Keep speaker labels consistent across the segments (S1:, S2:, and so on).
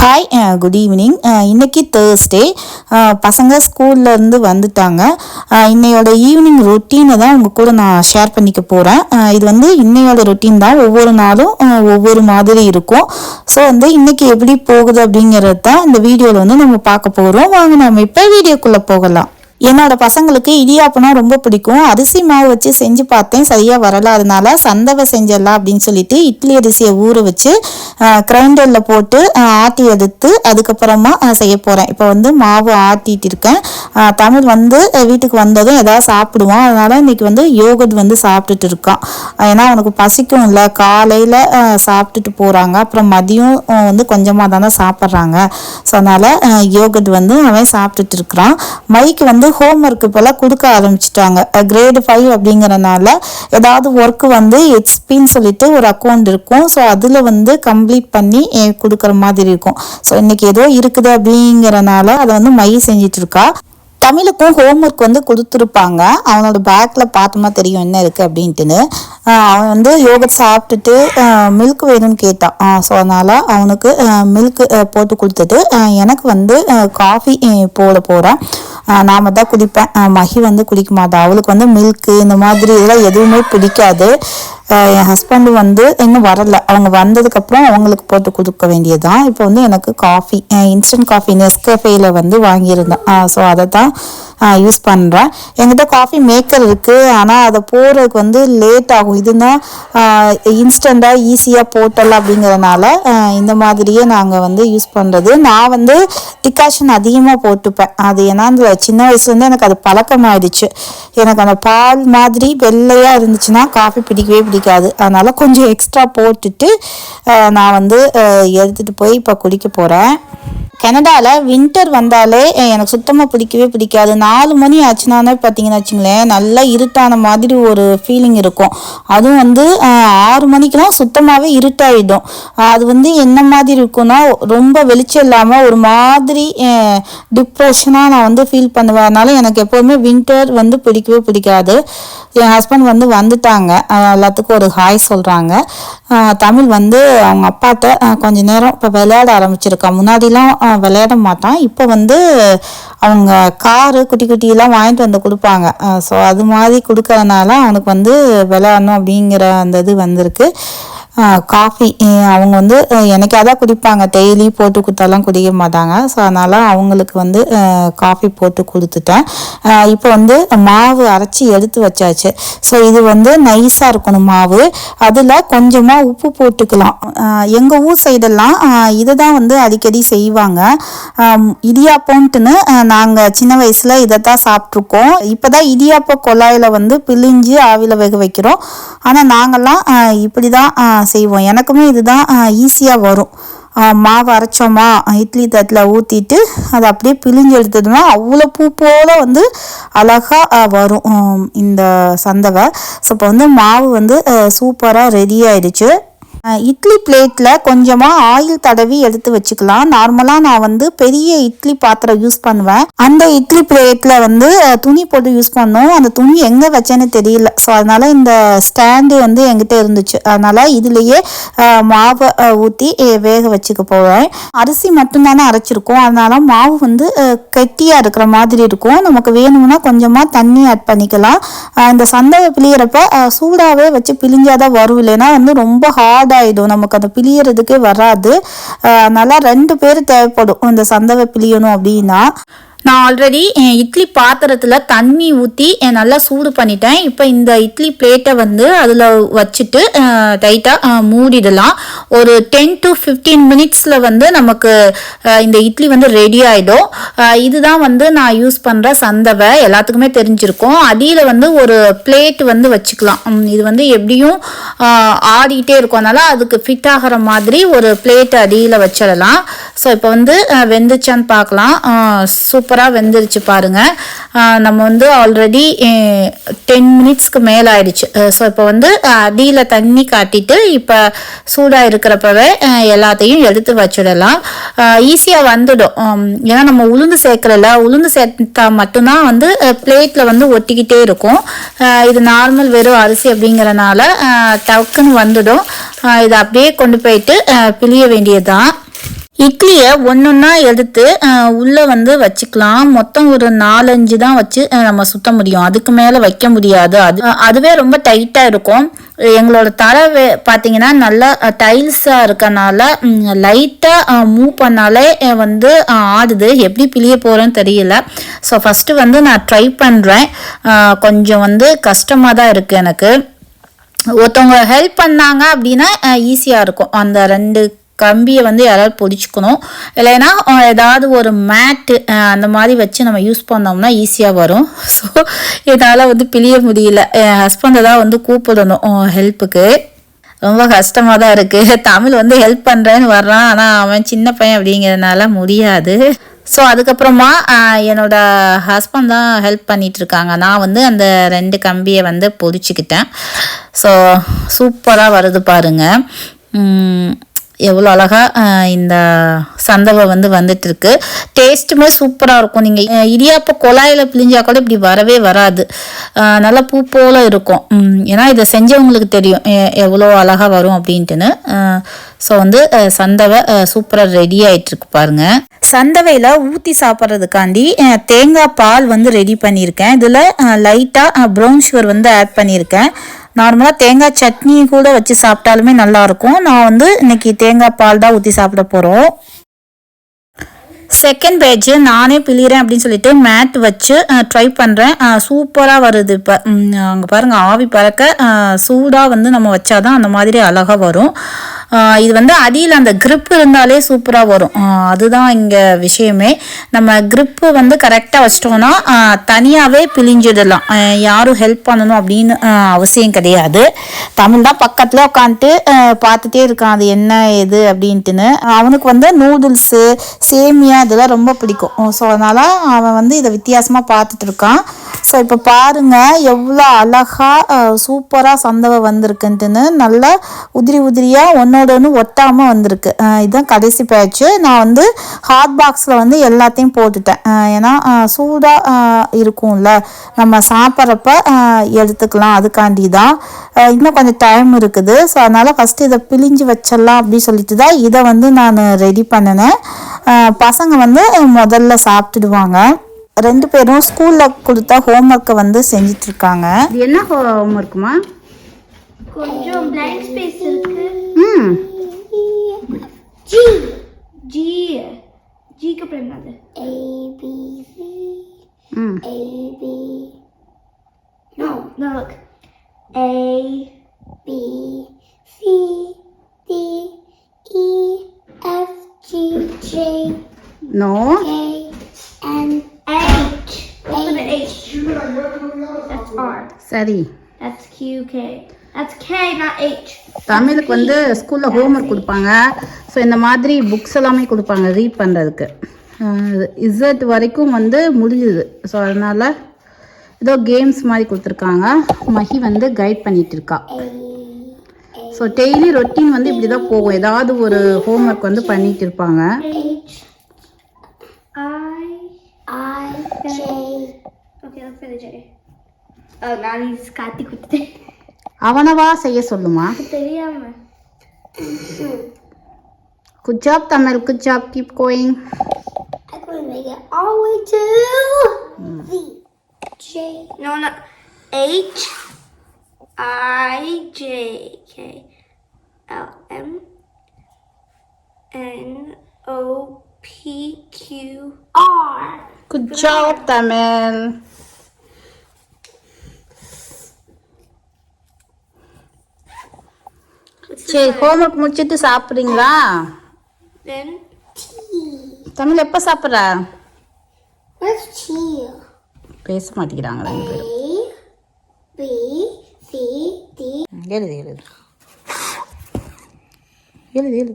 S1: Hi good evening இன்னைக்கு Thursday uh, பசங்க ஸ்கூல்லேருந்து வந்துட்டாங்க. Uh, இன்னையோட ஈவினிங் ரொட்டீனை தான் உங்கள் கூட நான் ஷேர் பண்ணிக்க போகிறேன் uh, இது வந்து இன்னையோட ரொட்டீன் தான். ஒவ்வொரு நாளும் ஒவ்வொரு மாதிரி இருக்கும். ஸோ வந்து இன்னைக்கு எப்படி போகுது அப்படிங்கிறது தான் இந்த வீடியோவில் வந்து நம்ம பார்க்க போகிறோம் வாங்க நம்ம இப்போ வீடியோக்குள்ளே போகலாம். என்னோட பசங்களுக்கு இடியாப்பம்னா ரொம்ப பிடிக்கும். அரிசி மாவு வச்சு செஞ்சு பார்த்தேன். சரியாக வரல. அதனால சந்தவை செஞ்சிடலாம் அப்படின்னு சொல்லிட்டு இட்லி அரிசியை ஊற வச்சு கிரைண்டரில் போட்டு ஆட்டி எடுத்து அதுக்கப்புறமா செய்ய போகிறேன் இப்போ வந்து மாவு ஆட்டிட்டு இருக்கேன். தமிழ் வந்து வீட்டுக்கு வந்ததும் ஏதாவது சாப்பிடுவான். அதனால் இன்னைக்கு வந்து யோகட் வந்து சாப்பிட்டுட்டு இருக்கான். ஏன்னா அவனுக்கு பசிக்கும் இல்லை. காலையில் சாப்பிட்டுட்டு போகிறாங்க அப்புறம் மதியம் வந்து கொஞ்சமாக தானே சாப்பிட்றாங்க. ஸோ அதனால் யோகட் வந்து அவன் சாப்பிட்டுட்டு இருக்கிறான். மைக்கு வந்து ஹோம் ஒர்க் இப்போல்லாம் கொடுக்க ஆரம்பிச்சிட்டாங்க. கிரேடு ஃபைவ் அப்படிங்கிறனால ஏதாவது ஒர்க் வந்து எக்ஸ்பின்னு சொல்லிட்டு ஒரு அக்கௌண்ட் இருக்கும். ஸோ அதில் வந்து கம்ப்ளீட் பண்ணி கொடுக்குற மாதிரி இருக்கும். ஸோ இன்னைக்கு ஏதோ இருக்குது அப்படிங்கறனால அதை வந்து மை செஞ்சிட்டு இருக்கா. தமிழுக்கும் ஹோம்ஒர்க் வந்து கொடுத்துருப்பாங்க. அவனோட பேக்கில் பார்த்தோமா தெரியும் என்ன இருக்குது அப்படின்ட்டுன்னு. அவன் வந்து யோகட் சாப்பிட்டுட்டு மில்க் வேணும்னு கேட்டான். ஸோ அதனால் அவனுக்கு மில்க் போட்டு கொடுத்துட்டு எனக்கு வந்து காஃபி போட போகிறேன் நாம தான் குடிப்பேன். மகி வந்து குடிக்க மாட்டா அவளுக்கு வந்து மில்க்கு இந்த மாதிரி இதெல்லாம் எதுவுமே பிடிக்காது. என் ஹஸ்பண்டு வந்து இன்னும் வரல. அவங்க வந்ததுக்கப்புறம் அவங்களுக்கு போட்டு கொடுக்க வேண்டியதுதான். இப்போ வந்து எனக்கு காஃபி இன்ஸ்டன்ட் காஃபி நெஸ்கஃபேயில் வந்து வாங்கியிருந்தேன். ஸோ அதை தான் யூஸ் பண்ணுறேன் எங்கிட்ட காஃபி மேக்கர் இருக்குது ஆனால் அதை போடுறதுக்கு வந்து லேட் ஆகும். இதுனா இன்ஸ்டண்ட்டாக ஈஸியாக போட்டல் அப்படிங்கிறதுனால இந்த மாதிரியே நாங்கள் வந்து யூஸ் பண்ணுறது நான் வந்து டிகாஷன் அதிகமாக போட்டுப்பேன். அது ஏன்னா அந்த சின்ன வயசுலேருந்து எனக்கு அது பழக்கமாயிடுச்சு. எனக்கு அந்த பால் மாதிரி வெள்ளையாக இருந்துச்சுன்னா காஃபி பிடிக்கவே பிடிக்கும் பிடிக்காது. அதனால கொஞ்சம் எக்ஸ்ட்ரா போட்டுட்டு நான் வந்து எடுத்துகிட்டு போய் இப்போ குடிக்க போகிறேன் கனடாவில் வின்டர் வந்தாலே எனக்கு சுத்தமாக பிடிக்கவே பிடிக்காது. நாலு மணி ஆச்சுனானே பார்த்தீங்கன்னா வச்சுங்களேன் நல்லா இருட்டான மாதிரி ஒரு ஃபீலிங் இருக்கும். அதுவும் வந்து ஆறு மணிக்கெலாம் சுத்தமாகவே இருட்டாயிடும். அது வந்து என்ன மாதிரி இருக்கும்னா ரொம்ப வெளிச்சம் இல்லாமல் ஒரு மாதிரி டிப்ரெஷனாக நான் வந்து ஃபீல் பண்ணுவேன். அதனால எனக்கு எப்போதுமே வின்டர் வந்து பிடிக்கவே பிடிக்காது. என் ஹஸ்பண்ட் வந்து வந்துட்டாங்க. எல்லாத்துக்கும் ஒரு ஹாய் சொல்கிறாங்க தமிழ் வந்து அவங்க அப்பாட்ட கொஞ்ச நேரம் இப்போ விளையாட ஆரம்பிச்சிருக்கான் முன்னாடிலாம் விளையாட மாட்டான் இப்போ வந்து அவங்க காரு குட்டி குட்டியெல்லாம் வாங்கிட்டு வந்து கொடுப்பாங்க. ஸோ அது மாதிரி கொடுக்கறதுனால அவனுக்கு வந்து விளையாடணும் அப்படிங்கிற அந்த இது வந்திருக்கு. காஃபி அவங்க வந்து எனக்கே தான் குடிப்பாங்க. டெய்லி போட்டு கொடுத்தாலாம் குடிக்க மாட்டாங்க. ஸோ அதனால் அவங்களுக்கு வந்து காஃபி போட்டு கொடுத்துட்டேன். இப்போ வந்து மாவு அரைச்சி எடுத்து வச்சாச்சு. ஸோ இது வந்து நைஸாக இருக்கணும் மாவு. அதில் கொஞ்சமாக உப்பு போட்டுக்கலாம். எங்கள் ஊர் சைடெல்லாம் இதை தான் வந்து அடிக்கடி செய்வாங்க. இடியாப்பம்ட்டுன்னு நாங்கள் சின்ன வயசில் இதை தான் சாப்பிட்ருக்கோம் இப்போ தான் இடியாப்ப குழாயில் வந்து பிழிஞ்சு ஆவியில் வேக வைக்கிறோம். ஆனால் நாங்கள்லாம் இப்படி தான் செய்வோம் எனக்குமே இதுதான் ஈஸியாக வரும். மாவு அரைச்சோமா இட்லி தட்டில் ஊற்றிட்டு அதை அப்படியே பிழிஞ்சு எடுத்ததுன்னா அவ்வளோ பூ போல் வந்து அழகாக வரும் இந்த சந்தவை. ஸோ இப்போ வந்து மாவு வந்து சூப்பராக ரெடி ஆயிடுச்சு. இட்லி பிளேட்டில் கொஞ்சமாக ஆயில் தடவி எடுத்து வச்சுக்கலாம். நார்மலாக நான் வந்து பெரிய இட்லி பாத்திரம் யூஸ் பண்ணுவேன். அந்த இட்லி பிளேட்டில் வந்து துணி போட்டு யூஸ் பண்ணோம். அந்த துணி எங்கே வச்சேன்னு தெரியல. ஸோ அதனால் இந்த ஸ்டாண்டு வந்து எங்கிட்ட இருந்துச்சு. அதனால் இதுலேயே மாவை ஊற்றி வேக வச்சுக்க போவேன் அரிசி மட்டும்தானே அரைச்சிருக்கோம். அதனால் மாவு வந்து கெட்டியாக இருக்கிற மாதிரி இருக்கும். நமக்கு வேணும்னா கொஞ்சமாக தண்ணி ஆட் பண்ணிக்கலாம். இந்த சந்தவை பிழியிறப்ப சூடாகவே வச்சு பிழிஞ்சாதான் வரும். இல்லைன்னா வந்து ரொம்ப ஹார்டாக ஆகிடும் நமக்கு அந்த பிழியறதுக்கே வராது. அதனால ரெண்டு பேர் தேவைப்படும். இந்த சந்தவை பிழியணும் அப்படின்னா. நான் ஆல்ரெடி என் இட்லி பாத்திரத்தில் தண்ணி ஊற்றி நல்லா சூடு பண்ணிட்டேன். இப்போ இந்த இட்லி பிளேட்டை வந்து அதில் வச்சுட்டு டைட்டாக மூடிடலாம். ஒரு டென் டு ஃபிஃப்டீன் மினிட்ஸில் வந்து நமக்கு இந்த இட்லி வந்து ரெடி ஆகிடும் இதுதான் வந்து நான் யூஸ் பண்ணுற சந்தவை எல்லாத்துக்குமே தெரிஞ்சிருக்கும். அடியில் வந்து ஒரு பிளேட் வந்து வச்சுக்கலாம். இது வந்து எப்படியும் ஆடிக்கிட்டே இருக்கும். அதனால் அதுக்கு ஃபிட் ஆகிற மாதிரி ஒரு பிளேட் அடியில் வச்சிடலாம். ஸோ இப்போ வந்து வெந்துச்சான்னு பார்க்கலாம். சூப்பராக வெந்துருச்சு பாருங்க. நம்ம வந்து ஆல்ரெடி டென் மினிட்ஸ்க்கு மேலே ஆயிடுச்சு ஸோ இப்போ வந்து அடியில் தண்ணி காட்டிட்டு இப்போ சூடாக இருக்கிறப்பவே எல்லாத்தையும் எடுத்து வச்சிடலாம். ஈஸியாக வந்துடும். ஏன்னா நம்ம உளுந்து சேர்க்கறல உளுந்து சேர்த்தா மட்டும்தான் வந்து பிளேட்டில் வந்து ஒட்டிக்கிட்டே இருக்கும். இது நார்மல் வெறும் அரிசி அப்படிங்கறனால டக்குன்னு வந்துடும். இதை அப்படியே கொண்டு போயிட்டு பிழிய வேண்டியதுதான். இட்லியை ஒன்றுன்னா எடுத்து உள்ளே வந்து வச்சுக்கலாம். மொத்தம் ஒரு நாலஞ்சு தான் வச்சு நம்ம சுத்த முடியும். அதுக்கு மேலே வைக்க முடியாது. அது அதுவே ரொம்ப டைட்டாக இருக்கும். எங்களோட தலை பார்த்தீங்கன்னா நல்லா டைல்ஸாக இருக்கனால லைட்டாக மூவ் பண்ணாலே வந்து ஆடுது. எப்படி பிழிய போகிறேன்னு தெரியல. ஸோ ஃபஸ்ட்டு வந்து நான் ட்ரை பண்ணுறேன் கொஞ்சம் வந்து கஷ்டமாக தான் இருக்குது எனக்கு. ஒருத்தவங்க ஹெல்ப் பண்ணாங்க அப்படின்னா ஈஸியாக இருக்கும். அந்த ரெண்டு கம்பியை வந்து யாராவது பிடிச்சிக்கணும் இல்லைன்னா ஏதாவது ஒரு மேட்டு அந்த மாதிரி வச்சு நம்ம யூஸ் பண்ணோம்னா ஈஸியாக வரும். ஸோ இதனால் வந்து பிழிய முடியல. என் ஹஸ்பண்டை தான் வந்து கூப்பிடணும் ஹெல்ப்புக்கு ரொம்ப கஷ்டமாக தான் இருக்குது தமிழ் வந்து ஹெல்ப் பண்ணுறேன்னு வர்றான். ஆனால் அவன் சின்ன பையன் அப்படிங்கிறதுனால முடியாது. ஸோ அதுக்கப்புறமா என்னோட ஹஸ்பண்ட் தான் ஹெல்ப் பண்ணிகிட்டு இருக்காங்க. நான் வந்து அந்த ரெண்டு கம்பியை வந்து பொதிச்சுக்கிட்டேன். ஸோ சூப்பராக வருது பாருங்கள் எவ்வளோ அழகாக இந்த சந்தவை வந்து வந்துட்டுருக்கு. டேஸ்ட்டுமே சூப்பராக இருக்கும். நீங்கள் இடியாப்ப குழாயில் பிழிஞ்சா கூட இப்படி வரவே வராது. நல்லா பூ போல் இருக்கும். ஏன்னா இதை செஞ்சவங்களுக்கு தெரியும். எவ்வளோ அழகாக வரும் அப்படின்ட்டுன்னு. ஸோ வந்து சந்தவை சூப்பராக ரெடி ஆகிட்டுருக்கு பாருங்கள் சந்தவையில் ஊற்றி சாப்பிட்றதுக்காண்டி தேங்காய் பால் வந்து ரெடி பண்ணியிருக்கேன். இதில் லைட்டாக ப்ரௌன் சுகர் வந்து ஆட் பண்ணியிருக்கேன். நார்மலாக தேங்காய் சட்னி கூட வச்சு சாப்பிட்டாலுமே நல்லாயிருக்கும். நான் வந்து இன்னைக்கு தேங்காய் பால் தான் ஊற்றி சாப்பிட போகிறோம் செகண்ட் பேஜ் நானே பிழிகிறேன் அப்படின்னு சொல்லிட்டு மேட் வச்சு ட்ரை பண்ணுறேன் சூப்பராக வருது. இப்போ அங்கே பாருங்கள் ஆவி பறக்க சூடாக வந்து நம்ம வச்சாதான் அந்த மாதிரி அழகாக வரும். இது வந்து அடியில் அந்த க்ரிப்பு இருந்தாலே சூப்பராக வரும். அதுதான் இங்கே விஷயமே. நம்ம க்ரிப்பு வந்து கரெக்டாக வச்சிட்டோம்னா தனியாகவே பிழிஞ்சிடலாம். யாரும் ஹெல்ப் பண்ணணும் அப்படின்னு அவசியம் கிடையாது. தமிழ் தான் பக்கத்தில் உட்காந்துட்டு பார்த்துட்டே இருக்கான். அது என்ன ஏது அப்படின்ட்டுன்னு. அவனுக்கு வந்து நூடுல்ஸு சேமியா இதெல்லாம் ரொம்ப பிடிக்கும். ஸோ அதனால் அவன் வந்து இதை வித்தியாசமாக பார்த்துட்டு இருக்கான். ஸோ இப்போ பாருங்க எவ்வளோ அழகாக சூப்பராக சந்தவை வந்திருக்குன்ட்டுன்னு நல்லா உதிரி உதிரியாக ஒன்னோட ஒன்று ஒட்டாமல் வந்திருக்கு. இதுதான் கடைசி பேட்ச்சு நான் வந்து ஹாட் பாக்ஸில் வந்து எல்லாத்தையும் போட்டுட்டேன். ஏன்னா சூடாக இருக்கும்ல. நம்ம சாப்பிட்றப்ப எடுத்துக்கலாம். அதுக்காண்டி தான் இன்னும் கொஞ்சம் டைம் இருக்குது. ஸோ அதனால் ஃபஸ்ட்டு இதை பிழிஞ்சு வச்சிடலாம் அப்படின்னு சொல்லிட்டு தான் இதை வந்து நான் ரெடி பண்ணினேன். பசங்க வந்து முதல்ல சாப்பிட்டுடுவாங்க. ரெண்டு பேரும் ஸ்கூலில் கொடுத்த ஹோம்ஒர்க்கை வந்து செஞ்சுட்டு இருக்காங்க.
S2: இது என்ன ஹோம்ஒர்க்குமா
S3: கொஞ்சம் blank space இருக்கு
S2: ம்
S3: G G G க்கு அப்புறம் என்னது A B C
S2: ம்
S3: A B No no look A B C D E F G J
S2: no
S3: K and H Open the H That's R
S2: சரி தமிழுக்கு வந்து ஸ்கூலில் ஹோம்ஒர்க் கொடுப்பாங்க. ஸோ இந்த மாதிரி புக்ஸ் எல்லாமே கொடுப்பாங்க ரீட் பண்ணுறதுக்கு இசட் வரைக்கும் வந்து முடிஞ்சுது. ஸோ அதனால் ஏதோ கேம்ஸ் மாதிரி கொடுத்துருக்காங்க. மஹி வந்து கைட் பண்ணிட்டு இருக்கா. ஸோ டெய்லி ரொட்டீன் வந்து இப்படி தான் போகும். ஏதாவது ஒரு ஹோம்ஒர்க் வந்து பண்ணிட்டு இருப்பாங்க.
S3: H I I J. Okay, let's say the J. Now he's காத்தி குடுத்து
S2: அவனவா செய்ய சொல்லுமா
S3: தெரியாம
S2: good job Tamil good job keep going
S3: I'm going to make it all the way to V. J. No, not H. I J K L M N O P Q R.
S2: Good job Tamil சரி homework முடிச்சிட்டு சாப்பிட்றீங்களா? தமிழ் எப்போ சாப்பிட்ற? பேச மாட்டேங்கிறாங்க ரெண்டு பேரும். எழுது எழுது எழுது எழுது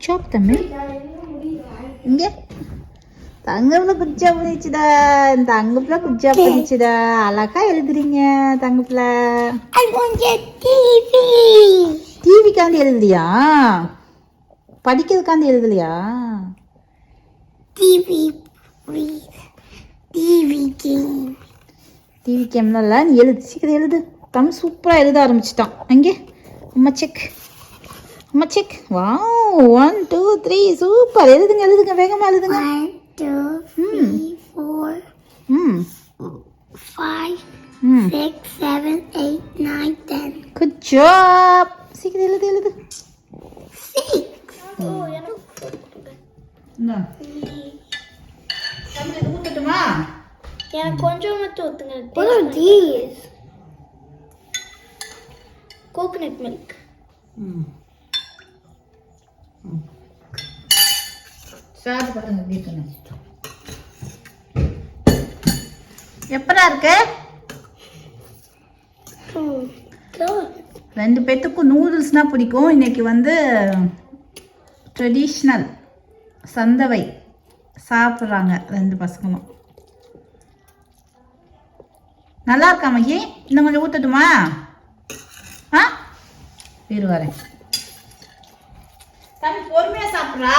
S2: சாப் தமிழ். இங்கே. தங்கப்புல குச்சா பண்ணிச்சுடா தங்கப்புல குச்சா பண்ணிச்சுடா அழகா எழுதுறீங்க தங்கப்புல.
S3: I want your TV.
S2: டிவிக்காண்டி எழுதலையா? படிக்கிறதுக்காண்டி எழுதலையா?
S3: Please. TV game.
S2: டிவி கேம்லாம் இல்லை நீ எழுது சீக்கிரம் எழுது. தமிழ் சூப்பராக எழுத ஆரம்பிச்சிட்டான். அங்கே. அம்மா செக் அம்மா செக் வா ஒன் டூ த்ரீ சூப்பர் எழுதுங்க எழுதுங்க வேகமாக எழுதுங்க
S3: One, two, three, four,
S2: ம்
S3: five,
S2: ம்
S3: six, seven, eight, nine, ten.
S4: Good
S2: job சாப்பிட்டு பாருங்க எப்படி இருக்குன்னு எப்படா இருக்கு. ரெண்டு பேத்துக்கும் நூடுல்ஸ்னால் பிடிக்கும். இன்னைக்கு வந்து ட்ரெடிஷ்னல் சந்தவை சாப்பிட்றாங்க ரெண்டு பசங்களும். நல்லா இருக்கா மகி? இன்னும் கொஞ்சம் ஊற்றட்டுமா ஆ? இரு வரேன். தம்பி பொறுமையாக சாப்பிட்றா.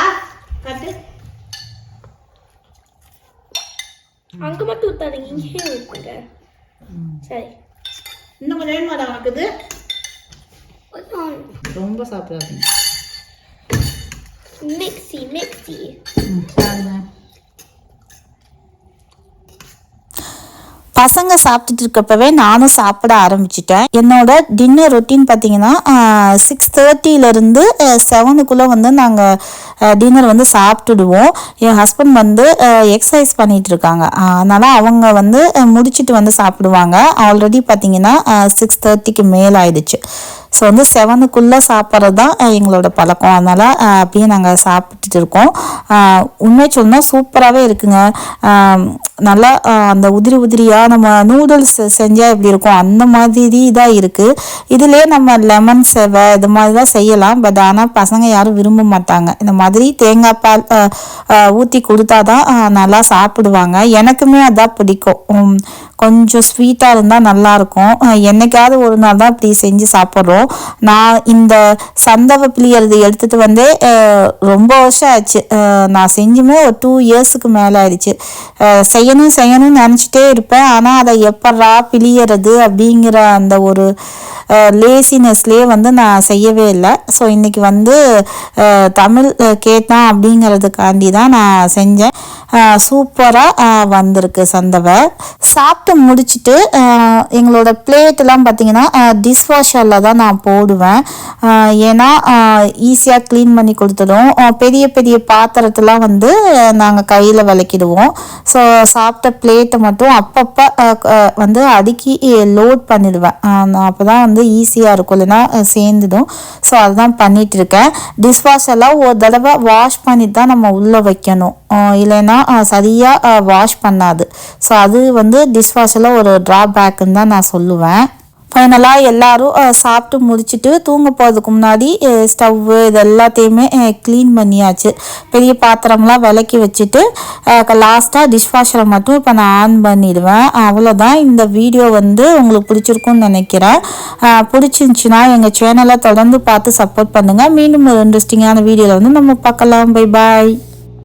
S2: கட்டு
S4: அங்க மட்டும் ஊத்தாதீங்க இங்கே ஊத்துங்க சரி.
S2: இன்னும் கொஞ்சம் வேணுமாடா உனக்கு இது? ரொம்ப சாப்பிடாதீங்க. Mixie mixie.
S1: பசங்க சாப்பிட்டுட்டு இருக்கப்பவே நானும் சாப்பிட ஆரம்பிச்சிட்டேன். என்னோட டின்னர் ரொட்டீன் பார்த்தீங்கன்னா சிக்ஸ் தேர்ட்டியிலேருந்து செவனுக்குள்ளே வந்து நாங்கள் டின்னர் வந்து சாப்பிட்டுடுவோம். என் ஹஸ்பண்ட் வந்து எக்ஸசைஸ் பண்ணிகிட்டு இருக்காங்க. அதனால் அவங்க வந்து முடிச்சுட்டு வந்து சாப்பிடுவாங்க. ஆல்ரெடி பார்த்தீங்கன்னா சிக்ஸ் தேர்ட்டிக்கு மேல் ஆயிடுச்சு ஸோ வந்து செவனுக்குள்ளே சாப்பிட்றது தான் எங்களோட பழக்கம். அதனால் அப்படியே நாங்கள் சாப்பிட்டுட்டு இருக்கோம். உண்மை சொன்னால் சூப்பராகவே இருக்குங்க. நல்லா அந்த உதிரி உதிரியாக நம்ம நூடுல்ஸ் செஞ்சால் எப்படி இருக்கும்? அந்த மாதிரி தான் இருக்குது இதுலேயே நம்ம லெமன் செவை இது மாதிரி தான் செய்யலாம். பட் ஆனால் பசங்க யாரும் விரும்ப மாட்டாங்க. இந்த மாதிரி தேங்காய் பால் ஊற்றி கொடுத்தா தான் நல்லா சாப்பிடுவாங்க. எனக்குமே அதான் பிடிக்கும். கொஞ்சம் ஸ்வீட்டாக இருந்தால் நல்லாயிருக்கும் என்னைக்காவது ஒரு நாள் தான் இப்படி செஞ்சு சாப்பிட்றோம். நான் இந்த சந்தவை பிளியறது எடுத்துகிட்டு வந்து ரொம்ப வருஷம் ஆச்சு. நான் செஞ்சுமே ஒரு டூ இயர்ஸுக்கு மேலே ஆயிடுச்சு. செய்யணும் செய்யணும்னு நினச்சிட்டே இருப்பேன். ஆனால் அதை எப்பட்றா பிளியறது அப்படிங்கிற அந்த ஒரு லேசினஸ்லேயே வந்து நான் செய்யவே இல்லை. ஸோ இன்றைக்கி வந்து தமிழ் கேட்டான் அப்படிங்கிறதுக்காண்டி தான் நான் செஞ்சேன். சூப்பராக வந்திருக்கு சந்தவை. சாப்பிட்டு முடிச்சுட்டு எங்களோட பிளேட்டெல்லாம் பார்த்தீங்கன்னா டிஷ்வாஷரில் தான் நான் போடுவேன். ஏன்னா ஈஸியாக க்ளீன் பண்ணி கொடுத்துடும். பெரிய பெரிய பாத்திரத்தெல்லாம் வந்து நாங்கள் கையில் விளக்கிடுவோம். ஸோ சாப்பிட்ட பிளேட்டை மட்டும் அப்பப்போ வந்து அடுக்கி லோட் பண்ணிடுவேன். அப்போ தான் வந்து ஈஸியாக இருக்கும். இல்லைன்னா சேர்ந்துடும். ஸோ அதுதான் பண்ணிகிட்ருக்கேன் இருக்கேன். டிஷ்வாஷ் ஒரு தடவை வாஷ் பண்ணி தான் நம்ம உள்ளே வைக்கணும். இல்லைன்னா சரியாக வாஷ் பண்ணாது. ஸோ அது வந்து டிஷ்வாஷில் ஒரு ட்ராபேக்குன்னு தான் நான் சொல்லுவேன். ஃபைனலாக எல்லாரும் சாப்பிட்டு முடிச்சுட்டு தூங்க போகிறதுக்கு முன்னாடி ஸ்டவ்வு இது எல்லாத்தையுமே க்ளீன் பண்ணியாச்சு. பெரிய பாத்திரம்லாம் விளக்கி வச்சுட்டு லாஸ்ட்டாக டிஷ்வாஷரை மட்டும் இப்போ நான் ஆன் பண்ணிடுவேன். அவ்வளோதான் இந்த வீடியோ வந்து உங்களுக்கு பிடிச்சிருக்கும்னு நினைக்கிறேன். பிடிச்சிருந்துச்சின்னா பிடிச்சிருந்துச்சுன்னா எங்கள் சேனலை தொடர்ந்து பார்த்து சப்போர்ட் பண்ணுங்கள் மீண்டும் ஒரு இன்ட்ரெஸ்டிங்கான வீடியோவில் வந்து நம்ம பார்க்கலாம். Bye bye